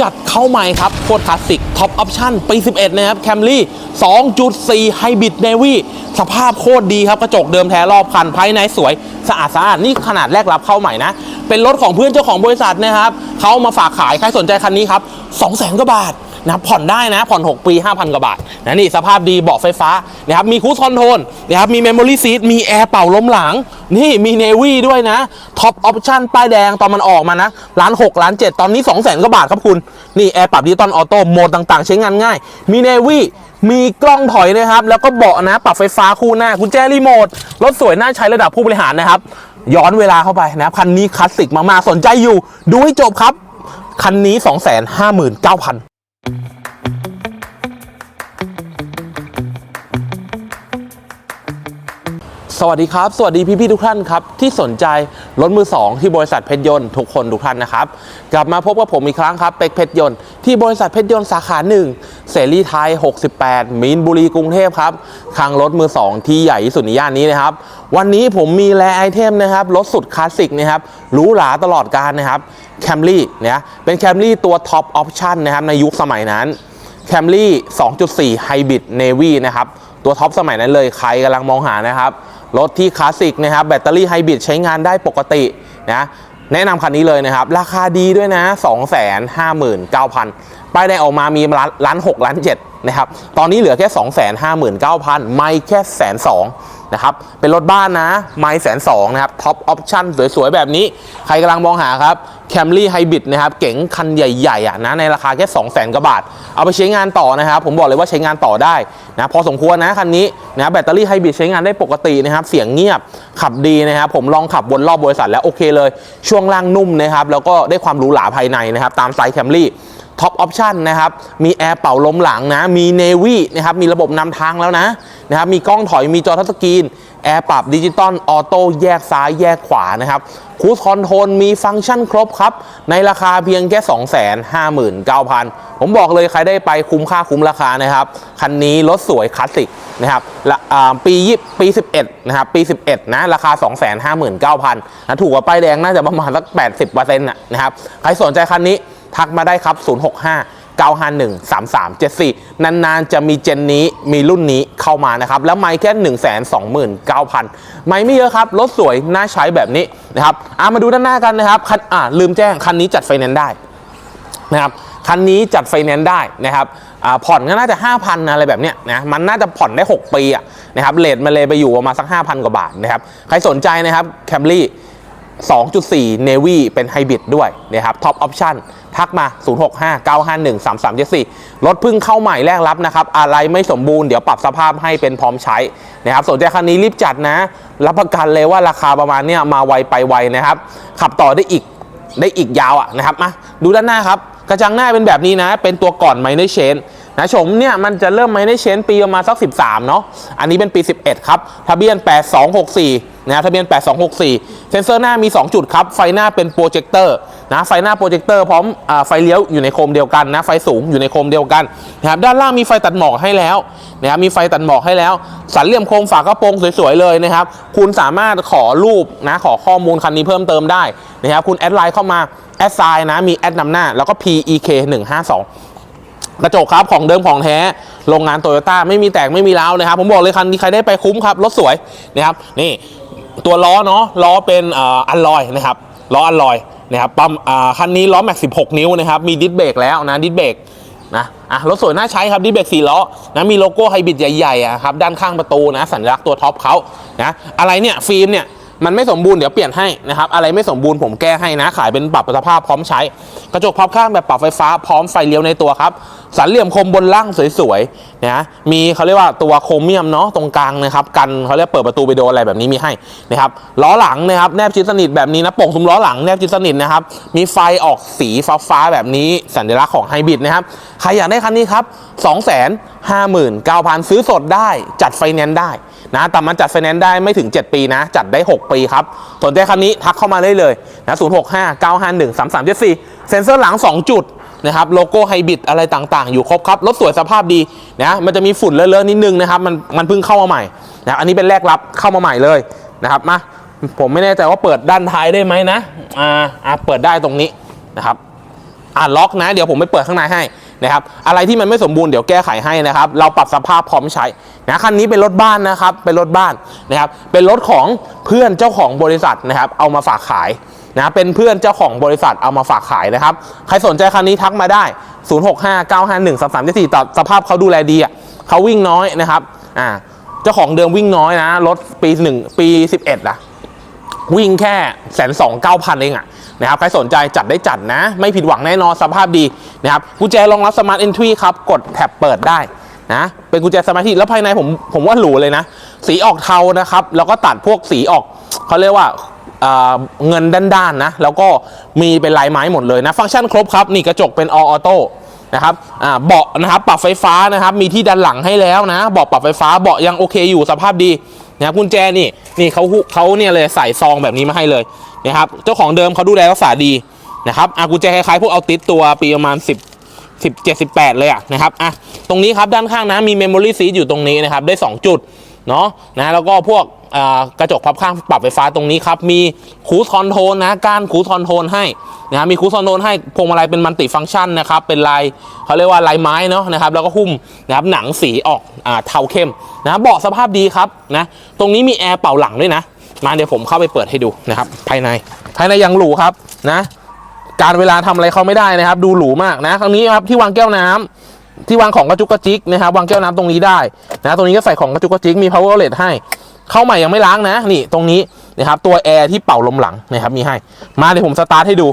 จัดเข้าใหม่ครับโคตรคลาสสิกท็อปออปชั่นปี11 นะครับแคมรี่2.4 ไฮบริดเนวี่สภาพโคตรดีครับ กระจกเดิมแท้รอบคันภายในสวยสะอาดสะอาดนี่ขนาดแรกรับเข้าใหม่นะ เป็นรถของเพื่อนเจ้าของบริษัทนะครับเขามาฝากขายใครสนใจคันนี้ครับ200,000กว่าบาท นะครับผ่อนได้นะผ่อน 6 ปี 5,000 กว่าบาทนะนี่สภาพดีเบาะไฟฟ้านะครับมีคูสคอนโทรลนะครับมีเมมโมรี่ซีทมีแอร์เป่าล้มหลัง นี่มีเนวี่ด้วยนะท็อปออปชั่นป้ายแดงตอนมันออกมานะล้าน6ล้าน7ตอนนี้ 2 0 0 0 0 0กว่าบาทครับคุณ นี่แอร์ปรับดิจิตอลออโต้โหมดต่างๆ ใช้งานง่าย มีเนวี่มีกล้องถอยนะครับ แล้วก็เบาะนะ ปรับไฟฟ้าคู่หน้ากุญแจรีโมทรถสวยน่าใช้ระดับผู้บริหารนะครับ ย้อนเวลาเข้าไปนะครับคันนี้คลาสสิกมากๆสนใจอยู่ ดูให้จบครับ คันนี้ 259,000 Mm-hmm. สวัสดีครับ สวัสดีพี่ๆทุกท่านครับ ที่สนใจรถมือ 2 ที่บริษัทเพชรยนต์ทุกคนทุกท่านนะครับ กลับมาพบกับผมอีกครั้งครับเป็กเพชรยนต์ที่บริษัทเพชรยนต์สาขา1เสรีไทย 68 มีนบุรีกรุงเทพครับคลังรถมือ 2 ที่ใหญ่ที่สุดในย่านนี้นะครับ วันนี้ผมมีแลไอเทมนะครับรถสุดคลาสสิกนะครับหรูหราตลอดการนะครับแคมรี่เนี่ยเป็นแคมรี่ตัวท็อปออปชั่นนะครับในยุคสมัยนั้นแคมรี่2.4 Hybrid Navy นะครับตัวท็อปสมัยนั้นเลยใครกำลังมองหานะครับ รถที่คลาสสิกนะครับแบตเตอรี่ไฮบริดใช้งานได้ปกตินะแนะนำคันนี้เลยนะครับ ราคาดีด้วยนะ 259,000 ป้ายแดงออกมามีล้านล้าน6ล้าน7นะครับ ตอนนี้เหลือแค่ 259,000 ไม่แค่แสนสองนะครับ เป็นรถบ้านนะ ไม่แสนสองนะครับ ท็อปออปชั่นสวยๆ แบบนี้ ใครกำลังมองหาครับ แคมรี่ไฮบริดนะครับเก๋งคันใหญ่ๆอะนะในราคาแค่ 2 0 0 0 0 0กว่าบาท เอาไปใช้งานต่อนะครับ ผมบอกเลยว่าใช้งานต่อได้นะพอสมควรนะคันนี้นะแบตเตอรี่ไฮบริดใช้งานได้ปกตินะครับ เสียงเงียบขับดีนะครับ ผมลองขับวนรอบบริษัทแล้วโอเคเลย ช่วงล่างนุ่มนะครับ แล้วก็ได้ความหรูหราภายในนะครับ ตามไซส์แคมรี่ท็อปออปชันนะครับ มีแอร์เป่าลมหลังนะ มีเนวี่นะครับ มีระบบนำทางแล้วนะนะครับ มีกล้องถอย มีจอทัชสกรีน แอร์ปรับดิจิตอลออโต้แยกซ้ายแยกขวานะครับคูสคอนโทรลมีฟังก์ชันครบครับ ในราคาเพียงแค่ 259,000 ผมบอกเลยใครได้ไปคุ้มค่าคุ้มราคานะครับ คันนี้รถสวยคลาสสิกนะครับละอ่ปียี่ปี 11 นะครับ ปี 11 นะ ราคา 259,000นะถูกกว่าป้ายแดงน่าจะประมาณสัก 80%นะนะครับ ใครสนใจคันนี้ทักมาได้ครับ 065 951 3374 นานๆ จะมีเจนนี้มีรุ่นนี้เข้ามานะครับ แล้วไม่แค่ 129,000 ไม่ไม่เยอะครับ รถสวย น่าใช้แบบนี้นะครับอามาดูด้านหน้ากันนะครับคันอ่าลืมแจ้ง คันนี้จัดไฟแนนซ์ได้นะครับคันนี้จัดไฟแนนซ์ได้นะครับอ่าผ่อนก็น่าจะ 5,000 อะไรแบบเนี้ยนะมันน่าจะผ่อนได้ 6 ปีอะนะครับเลทมาเลยไปอยู่ประมาณสัก 5,000 กว่าบาทนะครับใครสนใจนะครับแคมรี่2.4 Navy เป็นไฮบริดด้วยนะครับท็อปออปชั่น ทักมา 065 951 3374 รถเพิ่งเข้าใหม่แรกรับนะครับ อะไรไม่สมบูรณ์เดี๋ยวปรับสภาพให้เป็นพร้อมใช้นะครับสนใจคันนี้รีบจัดนะ รับประกันเลยว่าราคาประมาณเนี้ยมาไวไปไวนะครับ ขับต่อได้อีกได้อีกยาวอะนะครับมาดูด้านหน้าครับ กระจังหน้าเป็นแบบนี้นะ เป็นตัวก่อนไมเนอร์เชนนะชมเนี่ยมันจะเริ่มไมเนอร์เชนปีประมาณสัก 13 เนาะอันนี้เป็นปี 11 ครับทะเบียน 8264 นะทะเบียน 8264 เซ็นเซอร์หน้ามี 2 จุดครับ ไฟหน้าเป็นโปรเจคเตอร์นะไฟหน้าโปรเจคเตอร์พร้อมอไฟเลี้ยวอยู่ในโคมเดียวกันนะไฟสูงอยู่ในโคมเดียวกันนะครับด้านล่างมีไฟตัดหมอกให้แล้วนะครับมีไฟตัดหมอกให้แล้ว สันเหลี่ยมโคมฝากระโปรงสวยๆเลยนะครับคุณสามารถขอรูปนะขอข้อมูลคันนี้เพิ่มเติมได้นะครับคุณแอดไลน์เข้ามาแอดไซน์นะมีแอดนำหน้าแล้วก็ PEK 152กระจกครับของเดิมของแท้โรงงานโตโยต้าไม่มีแตกไม่มีร้าวนะครับผมบอกเลยคันนี้ใครได้ไปคุ้มครับรถสวยนะครับนี่ ตัวล้อเนาะล้อเป็นอ,อันลอยนะครับล้ออันลอยนะครับปั๊มอ่าคันนี้ล้อแม็ก 16 นิ้วนะครับมีดิสเบรกแล้วนะดิสเบรกนะอะรถสวยน่าใช้ครับดิสเบรกสี่ล้อนะมีโลโก้ไฮบริดใหญ่ๆอะครับด้านข้างประตูนะสัญลักษณ์ตัวท็อปเขานะอะไรเนี่ยฟิล์มเนี่ย มันไม่สมบูรณ์เดี๋ยวเปลี่ยนให้นะครับอะไรไม่สมบูรณ์ผมแก้ให้นะ ขายเป็นปรับสภาพพร้อมใช้ กระจกพับข้างแบบปรับไฟฟ้าพร้อมไฟเลี้ยวในตัวครับสันเหลี่ยมคมบนล่างสวยๆนะมีเขาเรียกว่าตัวโครเมียมเนาะตรงกลางนะครับกันเขาเรียกเปิดประตูไปโดนอะไรแบบนี้มีให้นะครับล้อหลังนะครับแนบชิดสนิทแบบนี้นะโป่งซุ้มล้อหลังแนบชิดสนิทนะครับมีไฟออกสีฟ้าๆแบบนี้สัญลักษณ์ของไฮบริดนะครับใครอยากได้คันนี้ครับ259,000ซื้อสดได้จัดไฟแนนซ์ได้ นะแต่มันจัดไฟแนนซ์ได้ไม่ถึง 7 ปีนะ จัดได้ 6 ปีครับสนใจคันนี้ทักเข้ามาได้เลยนะ065 951 3374 เซ็นเซอร์หลัง 2 จุดนะครับโลโก้ไฮบริดอะไรต่างๆ อยู่ครบครับ รถสวยสภาพดีนะมันจะมีฝุ่นเลอะๆนิดนึงนะครับ มันมันเพิ่งเข้ามาใหม่นะอันนี้เป็นแรกรับเข้ามาใหม่เลยนะครับมาผมไม่แน่ใจว่าเปิดด้านท้ายได้ไหมนะอ่าอ่าเปิดได้ตรงนี้นะครับอ่าล็อกนะ เดี๋ยวผมไปเปิดข้างในให้ นะครับอะไรที่มันไม่สมบูรณ์เดี๋ยวแก้ไขให้นะครับ เราปรับสภาพพร้อมใช้นะคันนี้เป็นรถบ้านนะครับเป็นรถบ้านนะครับเป็นรถของเพื่อนเจ้าของบริษัทนะครับเอามาฝากขายนะเป็นเพื่อนเจ้าของบริษัทเอามาฝากขายนะครับ ใครสนใจคันนี้ทักมาได้ 065951 3374ต่อสภาพเขาดูแลดีอะเขาวิ่งน้อยนะครับอ่าเจ้าของเดิมวิ่งน้อยนะรถปีหนึ่งปี 11อะวิ่งแค่แสนสองเก้าพันเองอะ นะครับใครสนใจจัดได้จัดนะ ไม่ผิดหวังแน่นอนสภาพดีนะครับกุญแจรองรับสมาร์ทเอนทรีครับกดแท็บเปิดได้นะเป็นกุญแจสมาร์ทที่แล้วภายในผมผมว่าหรูเลยนะ สีออกเทานะครับ แล้วก็ตัดพวกสีออกเขาเรียกว่าเเงินด้านๆนะ แล้วก็มีเป็นลายไม้หมดเลยนะ ฟังก์ชันครบครับ นี่กระจกเป็นออโต้นะครับเบาะนะครับปรับไฟฟ้านะครับ มีที่ดันหลังให้แล้วนะเบาะปรับไฟฟ้าเบาะยังโอเคอยู่สภาพดีนะครับกุญแจนี่นี่เขาเขาเนี่ยเลยใส่ซองแบบนี้มาให้เลย นะครับเจ้าของเดิมเขาดูแลรักษาดีนะครับอะกุญแจคล้ายๆพวกเอาติดตัวปีประมาณ 10 17 18 เลยอะนะครับอะตรงนี้ครับด้านข้างนะมี Memory Seat อยู่ตรงนี้นะครับได้ 2 จุดเนาะนะแล้วก็พวกกระจกพับข้างปรับไฟฟ้าตรงนี้ครับ มีคูสคอนโทรลนะก้านคูสคอนโทรลให้นะมีคูสคอนโทรลให้พวงมาลัยเป็นมัลติฟังก์ชันนะครับ เป็นลายเขาเรียกว่าลายไม้เนาะนะครับ แล้วก็หุ้มนะครับหนังสีออกอเทาเข้มนะเบาะสภาพดีครับนะตรงนี้มีแอร์เป่าหลังด้วยนะ มาเดี๋ยวผมเข้าไปเปิดให้ดูนะครับภายในภายในยังหรูครับนะการเวลาทำอะไรเขาไม่ได้นะครับ ดูหรูมากนะครั้งนี้ครับที่วางแก้วน้ำที่วางของกระจุกกระจิกนะครับวางแก้วน้ำตรงนี้ได้นะตรงนี้ก็ใส่ของกระจุกกระจิกมี power outlet ให้ เข้าใหม่ยังไม่ล้างนะ นี่ตรงนี้นะครับตัวแอร์ที่เป่าลมหลังนะครับมีให้มาเดี๋ยวผมสตาร์ทให้ดู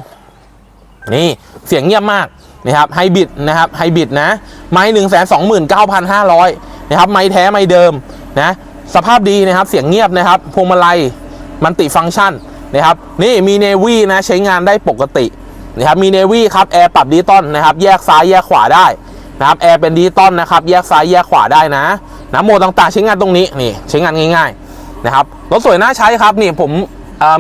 นี่เสียงเงียบมากนะครับไฮบริดนะครับไฮบริดนะ ไม้หนึ่งแสนสองหมื่นเก้าพันห้าร้อยนะครับไม้แท้ไม้เดิมนะ สภาพดีนะครับเสียงเงียบนะครับพวงมาลัยมันติฟังก์ชันนะครับนี่มีเนวี่นะใช้งานได้ปกตินะครับมีเนวี่ครับแอร์ปรับดิจิตอลนะครับแยกซ้ายแยกขวาได้นะครับแอร์เป็นดิจิตอลนะครับแยกซ้ายแยกขวาได้นะนะโหมดต่างๆ ใช้งานตรงนี้นี่ใช้งานง่ายๆนะครับรถสวยน่าใช้ครับนี่ผม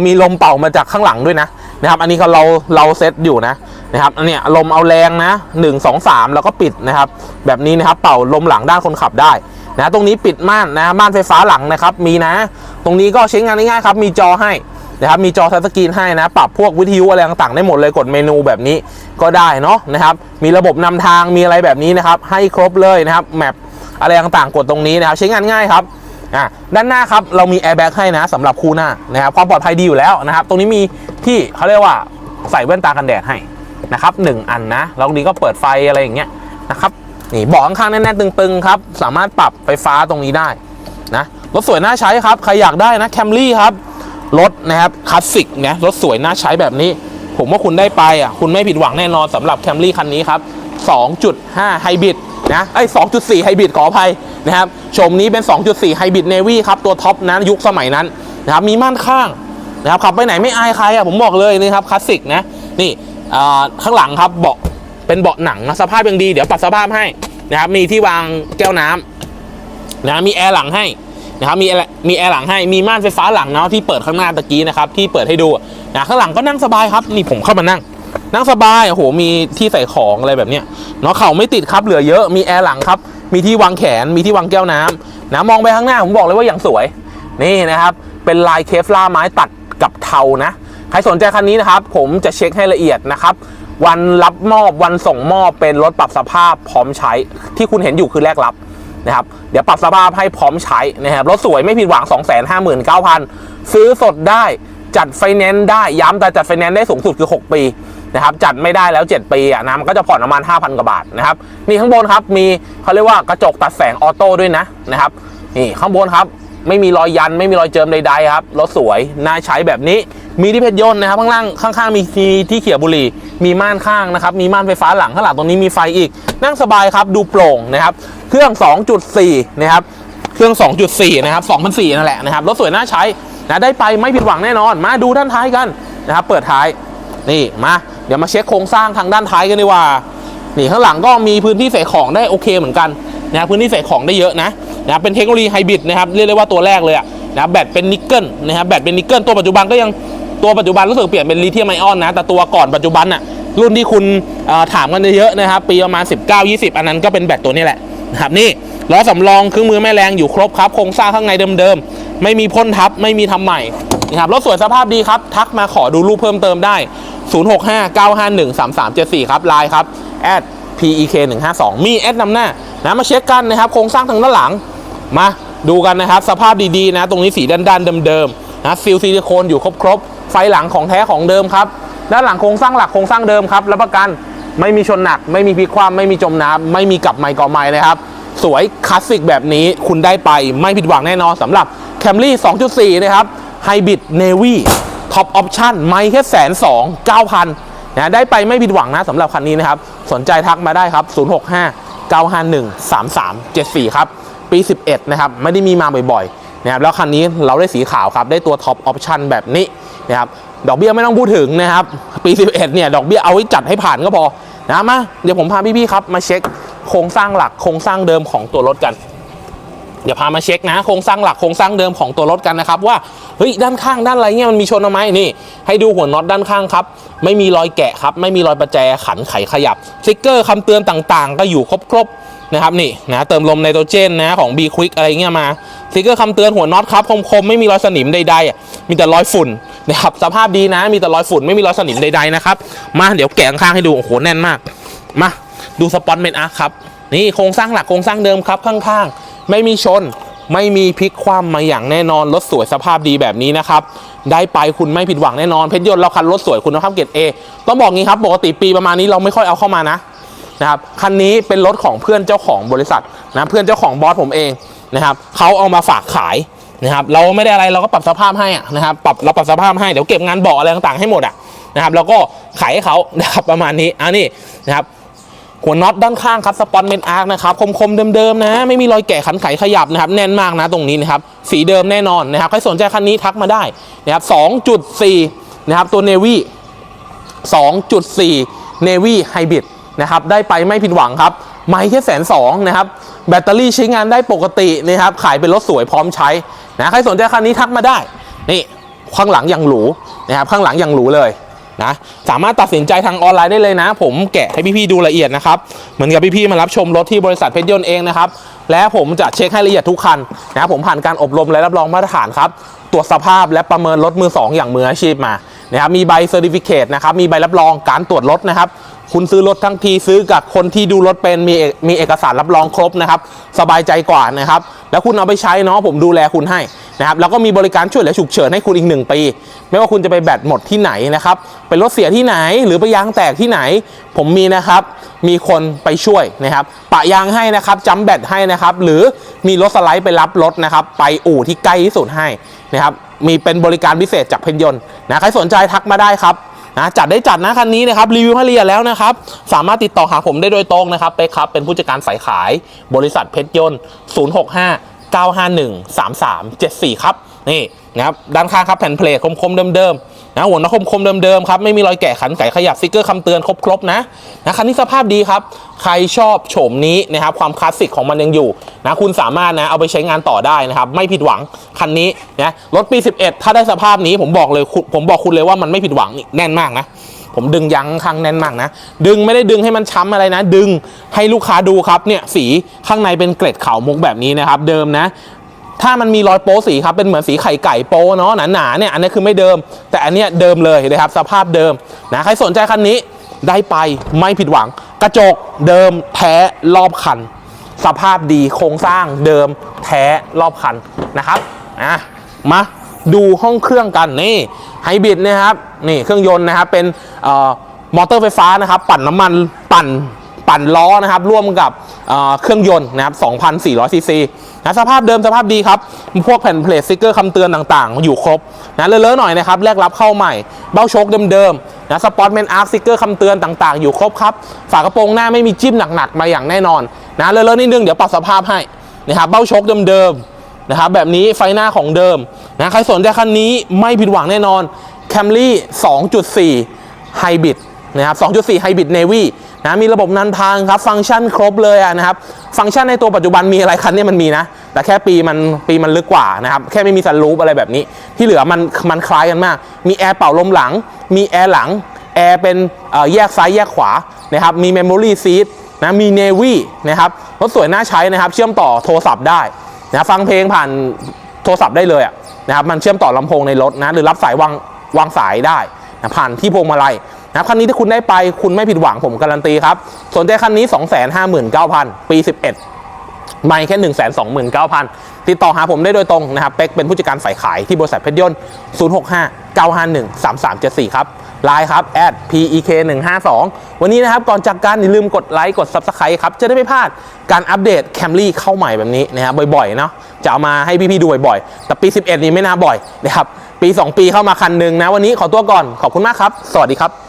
มีลมเป่ามาจากข้างหลังด้วยนะนะครับอันนี้ก็เราเราเซตอยู่นะนะครับอันเนี้ยลมเอาแรงนะ 1 2 3 แล้วก็ปิดนะครับแบบนี้นะครับเป่าลมหลังด้านคนขับได้ นะตรงนี้ปิดม่านนะม่านไฟฟ้าหลังนะครับมีนะ ตรงนี้ก็ใช้งานง่ายๆครับมีจอให้นะครับมีจอทัชสกรีนให้นะปรับพวกวิทยุอะไรต่างๆได้หมดเลยกดเมนูแบบนี้ก็ได้เนาะนะครับมีระบบนำทางมีอะไรแบบนี้นะครับให้ครบเลยนะครับแมปอะไรต่างๆ กดตรงนี้นะครับใช้งานง่ายครับอะด้านหน้าครับเรามีแอร์แบ็กให้นะสำหรับคู่หน้านะครับความปลอดภัยดีอยู่แล้วนะครับตรงนี้มีที่เขาเรียกว่าใส่แว่นตากันแดดให้นะครับหนึ่งอันนะแล้วตรงนี้ก็เปิดไฟอะไรอย่างเงี้ยนะครับ นี่เบาะข้างๆแน่นๆตึงๆครับ สามารถปรับไฟฟ้าตรงนี้ได้นะรถสวยน่าใช้ครับ ใครอยากได้นะแคมรี่ครับ รถนะครับคลาสสิกนะรถสวยน่าใช้แบบนี้ ผมว่าคุณได้ไปอะคุณไม่ผิดหวังแน่นอนสำหรับแคมรี่คันนี้ครับ 2.5ไฮบริดนะไอ้2.4ไฮบริดขออภัยนะครับชมนี้เป็น 2.4ไฮบริดเนวี่ครับ ตัวท็อปนะยุคสมัยนั้นนะครับมีม่านข้างนะครับขับไปไหนไม่อายใครอะผมบอกเลยนะครับคลาสสิกนะนี่ข้างหลังครับเบาะ เป็นเบาะหนังนะสภาพยังดีเดี๋ยวปรับสภาพให้นะครับมีที่วางแก้วน้ำนะมีแอร์หลังให้นะครับมีแอร์มีแอร์หลังให้มีม่านไฟฟ้าหลังนะที่เปิดข้างหน้าตะกี้นะครับที่เปิดให้ดูนะข้างหลังก็นั่งสบายครับนี่ผมเข้ามานั่ง นั่งสบายโอ้โหมีที่ใส่ของอะไรแบบเนี้ยเนาะเข่าไม่ติดครับเหลือเยอะมีแอร์หลังครับมีที่วางแขนมีที่วางแก้วน้ำนะมองไปข้างหน้าผมบอกเลยว่าอย่างสวยนี่นะครับเป็นลายเคฟลาไม้ตัดกับเทานะใครสนใจคันนี้นะครับผมจะเช็คให้ละเอียดนะครับ วันรับมอบวันส่งมอบเป็นรถปรับสภาพพร้อมใช้ที่คุณเห็นอยู่คือแรกรับนะครับเดี๋ยวปรับสภาพให้พร้อมใช้นะครับรถสวยไม่ผิดหวัง 259,000 ซื้อสดได้จัดไฟแนนซ์ได้ย้ำแต่จัดไฟแนนซ์ได้สูงสุดคือ 6 ปีนะครับจัดไม่ได้แล้ว 7 ปีอะนะมันก็จะผ่อนประมาณ 5,000 กว่าบาทนะครับนี่ข้างบนครับมีเขาเรียกว่ากระจกตัดแสงออโต้ด้วยนะนะครับนี่ข้างบนครับ ไม่มีรอยยันไม่มีรอยเจิมใดๆครับรถสวยน่าใช้แบบนี้ มีที่เพชรยนต์นะครับข้างล่างข้างๆมีที่ที่เขี่ยบุหรี่มีม่านข้างนะครับมีม่านไฟฟ้าหลังข้างหลังตรงนี้มีไฟอีก นั่งสบายครับดูโปร่งนะครับเครื่อง 2.4 นะครับเครื่อง 2.4 นะครับ2,004นั่นแหละนะครับรถสวยน่าใช้นะได้ไปไม่ผิดหวังแน่นอน มาดูด้านท้ายกันนะครับเปิดท้ายนี่มาเดี๋ยวมาเช็คโครงสร้างทางด้านท้ายกันดีกว่านี่ข้างหลังก็มีพื้นที่ใส่ของได้โอเคเหมือนกัน นะพื้นที่ใส่ของได้เยอะนะนะครับเป็นเทคโนโลยีไฮบริดนะครับเรียกได้ว่าตัวแรกเลยอะนะแบตเป็นนิกเกิลนะครับแบตเป็นนิกเกิลตัวปัจจุบันก็ยังตัวปัจจุบันรู้สึกเปลี่ยนเป็นลิเธียมไอออนนะแต่ตัวก่อนปัจจุบันอะรุ่นที่คุณถามกันเยอะนะครับปีประมาณ 19-20 อันนั้นก็เป็นแบตตัวนี้แหละนะครับนี่ล้อสำรองเครื่องมือแม่แรงอยู่ครบครับโครงสร้างข้างในเดิมๆ ไม่มีพ่นทับไม่มีทำใหม่นะครับรถสวยสภาพดีครับ ทักมาขอดูรูปเพิ่มเติมได้ 0659513374 ครับไลน์ครับ @pek 152 มีแอดนำหน้านะมาเช็คกันนะครับ โครงสร้างทางด้านหลัง มาดูกันนะครับ สภาพดีๆนะ ตรงนี้สีด้านๆเดิมๆนะซิลซิลิโคนอยู่ครบๆ ไฟหลังของแท้ของเดิมครับ ด้านหลังโครงสร้างหลักโครงสร้างเดิมครับรับประกันไม่มีชนหนัก ไม่มีพลิกคว่ำไม่มีจมน้ำไม่มีกลับไมค์ก่อไม้นะครับ สวยคลาสสิกแบบนี้คุณได้ไปไม่ผิดหวังแน่นอนสำหรับ Camry 2.4 นะครับ Hybrid Navy Top Option ไม่แค่แสนสองเก้าพัน นะได้ไปไม่ผิดหวังนะสำหรับคันนี้นะครับ สนใจทักมาได้ครับ 065 951 3374 ครับ ปี 11 นะครับ ไม่ได้มีมาบ่อยๆนะครับแล้วคันนี้เราได้สีขาวครับ ได้ตัว Top Option แบบนี้นะครับดอกเบี้ยไม่ต้องพูดถึงนะครับปี 11 เนี่ยดอกเบี้ยเอาไว้จัดให้ผ่านก็พอนะมาเดี๋ยวผมพาพี่ๆครับมาเช็คโครงสร้างหลักโครงสร้างเดิมของตัวรถกัน เดี๋ยวพามาเช็คนะโครงสร้างหลักโครงสร้างเดิมของตัวรถกันนะครับว่าเฮ้ยด้านข้างด้านอะไรเงี้ยมันมีชนอาไหมนี่ ให้ดูหัวน็อตด้านข้างครับไม่มีรอยแกะครับไม่มีรอยประแจขันไขขยับสติ๊กเกอร์คำเตือนต่างๆ ก็อยู่ครบๆนะครับนี่นะเติมลมไนโตรเจนนะของ B Quick อะไรเงี้ยมาสติ๊กเกอร์คำเตือนหัวน็อตครับคมๆไม่มีรอยสนิมใดๆ มีแต่รอยฝุ่นนะครับสภาพดีนะ มีแต่รอยฝุ่นไม่มีรอยสนิมใดๆนะครับมาเดี๋ยวแกะข้างให้ดูโอ้โหแน่นมากมาดูสปอนเมนอาร์ครับนี่โครงสร้างหลักโครงสร้างเดิมครับข้างๆ ไม่มีชน ไม่มีพลิกคว่ำมาอย่างแน่นอน รถสวยสภาพดีแบบนี้นะครับ ได้ไปคุณไม่ผิดหวังแน่นอน เพชรยนต์เราคันรถสวยคุณภาพเกรดเอต้องบอกงี้ครับ ปกติปีประมาณนี้เราไม่ค่อยเอาเข้ามานะนะครับ คันนี้เป็นรถของเพื่อนเจ้าของบริษัทนะ เพื่อนเจ้าของบอสผมเองนะครับเขาเอามาฝากขายนะครับเราไม่ได้อะไรเราก็ปรับสภาพให้อะนะครับปรับเราปรับสภาพให้เดี๋ยวเก็บงานเบาะอะไรต่างๆให้หมดอะนะครับแล้วก็ขายให้เขานะครับประมาณนี้อันนี้นะครับ หัวน็อตด้านข้างครับสปอนเมนอาร์คนะครับคมๆเดิมๆนะ ไม่มีรอยแกะขันไขขยับนะครับแน่นมากนะตรงนี้นะครับสีเดิมแน่นอนนะครับใครสนใจคันนี้ทักมาได้นะครับ2.4นะครับตัว Navy 2.4 Navy Hybrid นะครับได้ไปไม่ผิดหวังครับ ไม่แค่แสนสองนะครับ แบตเตอรี่ใช้งานได้ปกตินะครับขายเป็นรถสวยพร้อมใช้นะใครสนใจคันนี้ทักมาได้ นี่ข้างหลังอยังหรูนะครับข้างหลังอยังหรูเลย นะสามารถตัดสินใจทางออนไลน์ได้เลยนะ ผมแกะให้พี่ๆดูละเอียดนะครับ เหมือนกับพี่ๆมารับชมรถที่บริษัทเพชรยนต์เองนะครับ และผมจะเช็คให้ละเอียดทุกคันนะผมผ่านการอบรมและรับรองมาตรฐานครับตรวจสภาพและประเมินรถมือ 2 อย่างมืออาชีพมานะครับมีใบเซอร์ติฟิเคตนะครับมีใบรับรองการตรวจรถนะครับ คุณซื้อรถทั้งทีซื้อกับคนที่ดูรถเป็นมีมีเอกสารรับรองครบนะครับ สบายใจกว่านะครับ แล้วคุณเอาไปใช้เนาะผมดูแลคุณให้นะครับแล้วก็มีบริการช่วยเหลือฉุกเฉินให้คุณอีกหนึ่งปี ไม่ว่าคุณจะไปแบตหมดที่ไหนนะครับเป็นรถเสียที่ไหนหรือไปยางแตกที่ไหน ผมมีนะครับ มีคนไปช่วยนะครับปะยางให้นะครับจำแบตให้นะครับ หรือมีรถสไลด์ไปรับรถนะครับ ไปอู่ที่ใกล้ที่สุดให้นะครับมีเป็นบริการพิเศษจากเพนยนต์นะใครสนใจทักมาได้ครับ นะจัดได้จัดนะคันนี้นะครับรีวิวให้ละเอียดแล้วนะครับสามารถติดต่อหาผมได้โดยตรงนะครับเป๊กครับเป็นผู้จัดการสายขายบริษัทเพชรยนต์ 065 951 3374 ครับ นี่นะครับด้านข้างครับแผ่นเพลทคมๆเดิมๆ นะหัวน็อตคมๆเดิมๆครับไม่มีรอยแกะขันไก่ขยับสติกเกอร์คำเตือนครบๆนะนะคันนี้สภาพดีครับ ใครชอบโฉมนี้นะครับความคลาสสิกของมันยังอยู่นะคุณสามารถนะเอาไปใช้งานต่อได้นะครับ ไม่ผิดหวังคันนี้นะรถปี 11 ถ้าได้สภาพนี้ผมบอกเลยผมบอกคุณเลยว่ามันไม่ผิดหวังแน่นมากนะผมดึงยั้งข้างแน่นมากนะ ดึงไม่ได้ดึงให้มันช้ำอะไรนะ ดึงให้ลูกค้าดูครับเนี่ยสีข้างในเป็นเกล็ดขาวมุกแบบนี้นะครับ เดิมนะ ถ้ามันมีรอยโป๊สีครับเป็นเหมือนสีไข่ไก่โป๊เนาะหนาๆเนี่ยอันนี้คือไม่เดิม แต่อันเนี้ยเดิมเลยนะครับสภาพเดิมนะใครสนใจคันนี้ได้ไปไม่ผิดหวัง กระจกเดิมแท้รอบคัน สภาพดีโครงสร้างเดิมแท้รอบคันนะครับอะมาดูห้องเครื่องกันนี่ไฮบริดนะครับนี่เครื่องยนต์นะครับเป็นออมอเตอร์ไฟฟ้านะครับ ปั่นน้ำมันปั่นปั่นล้อนะครับ ร่วมกับเเครื่องยนต์นะครับ2,400ซีซี นะสภาพเดิมสภาพดีครับ พวกแผ่นเพลทสติกเกอร์คำเตือนต่างๆ อยู่ครบนะเลอะๆหน่อยนะครับแลกรับเข้าใหม่ เบ้าโชคเดิมๆนะสปอร์ตแมนอาร์คสติกเกอร์คำเตือนต่างๆ อยู่ครบครับฝากระโปรงหน้าไม่มีจิ้มหนักๆมาอย่างแน่นอนนะเลอะๆนิดนึงเดี๋ยวปรับสภาพให้นะครับเบ้าโชคเดิมๆนะครับแบบนี้ไฟหน้าของเดิมนะใครสนใจคันนี้ไม่ผิดหวังแน่นอน Camry 2.4 Hybrid นะครับ 2.4 Hybrid Navy นะมีระบบนันทางครับ ฟังก์ชันครบเลยนะครับ ฟังก์ชันในตัวปัจจุบันมีอะไรคันนี้มันมีนะ แต่แค่ปีมันปีมันลึกกว่านะครับ แค่ไม่มีซันรูปอะไรแบบนี้ ที่เหลือมันมันคล้ายกันมาก มีแอร์เป่าลมหลัง มีแอร์หลัง แอร์เป็นแยกซ้ายแยกขวานะครับ มีเมมโมรี่ซีทนะ มีเนวี่นะครับ รถสวยน่าใช้นะครับ เชื่อมต่อโทรศัพท์ได้นะฟังเพลงผ่านโทรศัพท์ได้เลยอะนะครับ มันเชื่อมต่อลำโพงในรถนะ หรือรับสายวางวางสายได้นะผ่านที่พวงมาลัย นะคันนี้ถ้าคุณได้ไปคุณไม่ผิดหวังผมการันตีครับ สนใจคันนี้ 259,000 ปี 11 ไม่แค่ 1 2 9 0 0 0 ติดต่อหาผมได้โดยตรงนะครับ เป็กเป็นผู้จัดการฝ่ายขายที่บริษัทเพชรยนต์ 065 951 3374 ครับไลน์ครับ at pek 152วันนี้นะครับ ก่อนจากกันอย่าลืมกดไลค์ กด subscribe ครับ จะได้ไม่พลาดการอัปเดต Camry เข้าใหม่แบบนี้นะครับบ่อยๆ เนาะจะเอามาให้พี่ๆ ดูบ่อยๆ แต่ปี 11 นี้ไม่น่าบ่อยนะครับ ปี 2 ปีเข้ามาคันหนึ่งนะ วันนี้ขอตัวก่อน ขอบคุณมากครับ สวัสดีครับ